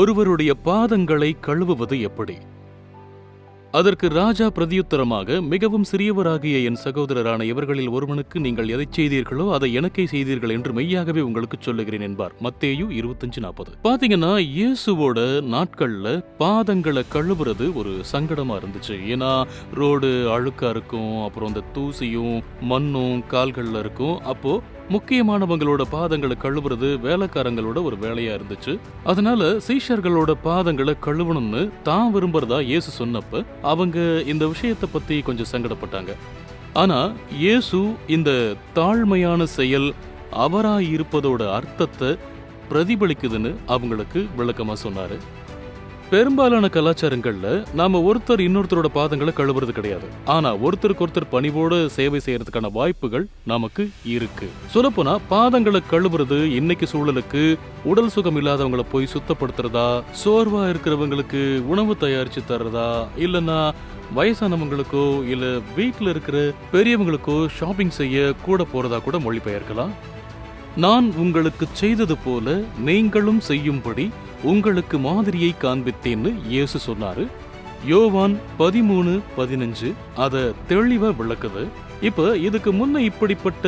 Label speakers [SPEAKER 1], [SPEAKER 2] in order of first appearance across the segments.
[SPEAKER 1] ஒருவருடைய பாதங்களை கழுவுவது எப்படி? அதற்கு ராஜா பிரதியுத்தரமாக மிகவும் சிறியவராகிய என் சகோதரரான இவர்களில் ஒருவனுக்கு நீங்கள் எதை செய்தீர்களோ அதை எனக்கே செய்தீர்கள் என்று மெய்யாகவே உங்களுக்கு சொல்லுகிறேன் என்பார். மத்தேயு இருபத்தஞ்சு நாற்பது. பாத்தீங்கன்னா இயேசுவோட நாட்கள்ல பாதங்களை கழுவுறது ஒரு சங்கடமா இருந்துச்சு. ஏன்னா ரோடு அழுக்கா இருக்கும் அப்புறம் இந்த தூசியும் மண்ணும் கால்கள்ல இருக்கும். அப்போ முக்கியமானவங்களோட பாதங்களை கழுவுறது வேலைக்காரங்களோட ஒரு வேலையா இருந்துச்சு. அதனால சீஷர்களோட பாதங்களை கழுவணும்னு தான் விரும்புறதா இயேசு சொன்னப்ப அவங்க இந்த விஷயத்தை பத்தி கொஞ்சம் சங்கடப்பட்டாங்க. ஆனா இயேசு இந்த தாழ்மையான செயல் அவராய் இருப்பதோட அர்த்தத்தை பிரதிபலிக்குதுன்னு அவங்களுக்கு விளக்கமா சொன்னாரு. பெரும்பாலான கலாச்சாரங்கள்ல நாம ஒருத்தர் இன்னொருத்தரோட பாதங்களை கழுவுறது கிடையாது. ஆனா ஒருத்தருக்கு ஒருத்தர் பணிவோட சேவை செய்யறதுக்கான வாய்ப்புகள் நமக்கு இருக்கு. சொல்லப்போனா பாதங்களை கழுவுறது இன்னைக்கு சூழலுக்கு உடல் சுகம் இல்லாதவங்களை போய் சுத்தப்படுத்துறதா சோர்வா இருக்கிறவங்களுக்கு உணவு தயாரிச்சு தர்றதா இல்லைன்னா வயசானவங்களுக்கோ இல்ல வீட்டுல இருக்கிற பெரியவங்களுக்கோ ஷாப்பிங் செய்ய கூட போறதா கூட மொழிபெயர்க்கலாம். நான் உங்களுக்கு செய்தது போல நீங்களும் செய்யும்படி உங்களுக்கு மாதிரியை காண்பித்தேன்னு இயேசு சொன்னாரு. யோவான் பதிமூணு பதினஞ்சு அதை தெளிவா விளக்குது. இப்ப இதுக்கு முன்ன இப்படிப்பட்ட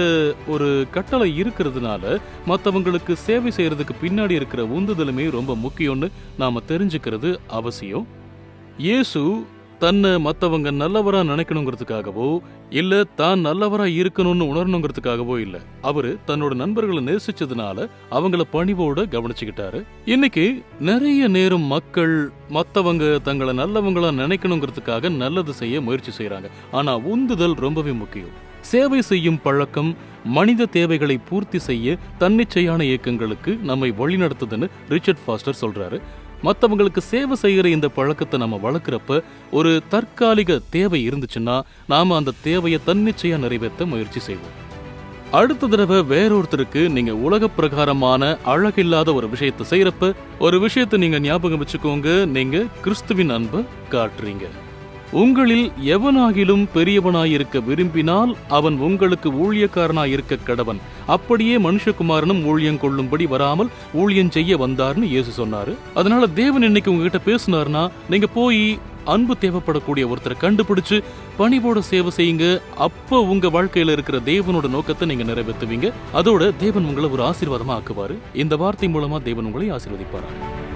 [SPEAKER 1] ஒரு கட்டளை இருக்கிறதுனால மற்றவங்களுக்கு சேவை செய்யறதுக்கு பின்னாடி இருக்கிற உந்துதலுமே ரொம்ப முக்கியம்னு நாம தெரிஞ்சுக்கிறது அவசியம். இயேசு தன்னை மற்றவங்க நல்லவரா நினைக்கணுங்கிறதுக்காகவோ இல்ல தான் நல்லவரா இருக்கணும்னு உணரணுங்கிறதுக்காகவோ இல்ல. அவரு தன்னோட நண்பர்களை நேசிச்சதுனால அவங்கள பணிவோட கவனிச்சுக்கிட்டாரு. இன்னைக்கு நிறைய நேரம் மக்கள் மற்றவங்க தங்களை நல்லவங்களா நினைக்கணுங்கிறதுக்காக நல்லது செய்ய முயற்சி செய்யறாங்க ஆனா உந்துதல் ரொம்பவே முக்கியம். சேவை செய்யும் பழக்கம் மனித தேவைகளை பூர்த்தி செய்ய தன்னிச்சையான இயக்கங்களுக்கு நம்மை வழிநடத்துதுன்னு ரிச்சர்ட் ஃபாஸ்டர் சொல்றாரு. மற்றவங்களுக்கு சேவை செய்கிற இந்த பழக்கத்தை நம்ம வளர்க்குறப்ப ஒரு தற்காலிக தேவை இருந்துச்சுன்னா நாம அந்த தேவையை தன்னிச்சையா நிறைவேற்ற முயற்சி செய்வோம். அடுத்த தடவை வேறொருத்தருக்கு நீங்க உலக பிரகாரமான அழகில்லாத ஒரு விஷயத்தை செய்யறப்ப ஒரு விஷயத்தை நீங்க ஞாபகம் வச்சுக்கோங்க. நீங்க கிறிஸ்துவின் அன்பை காட்டுறீங்க. உங்களில் எவனாகிலும் பெரியவனாயிருக்க விரும்பினால் அவன் உங்களுக்கு ஊழியக்காரனாயிருக்க கடவன். அப்படியே மனுஷகுமாரனும் ஊழியம் கொள்ளும்படி வராமல் ஊழியம் செய்ய வந்தார்னு இயேசு சொன்னாரு. அதனால தேவன் இன்னைக்கு உங்ககிட்ட பேசினார்னா நீங்க போய் அன்பு தேவைப்படக்கூடிய ஒருத்தரை கண்டுபிடிச்சு பணிவோட சேவை செய்யுங்க. அப்போ உங்க வாழ்க்கையில இருக்கிற தேவனோட நோக்கத்தை நீங்க நிறைவேற்றுவீங்க. அதோட தேவன் உங்களை ஒரு ஆசீர்வாதமா ஆக்குவாரு. இந்த வார்த்தை மூலமா தேவன் உங்களை ஆசீர்வதிப்பாரு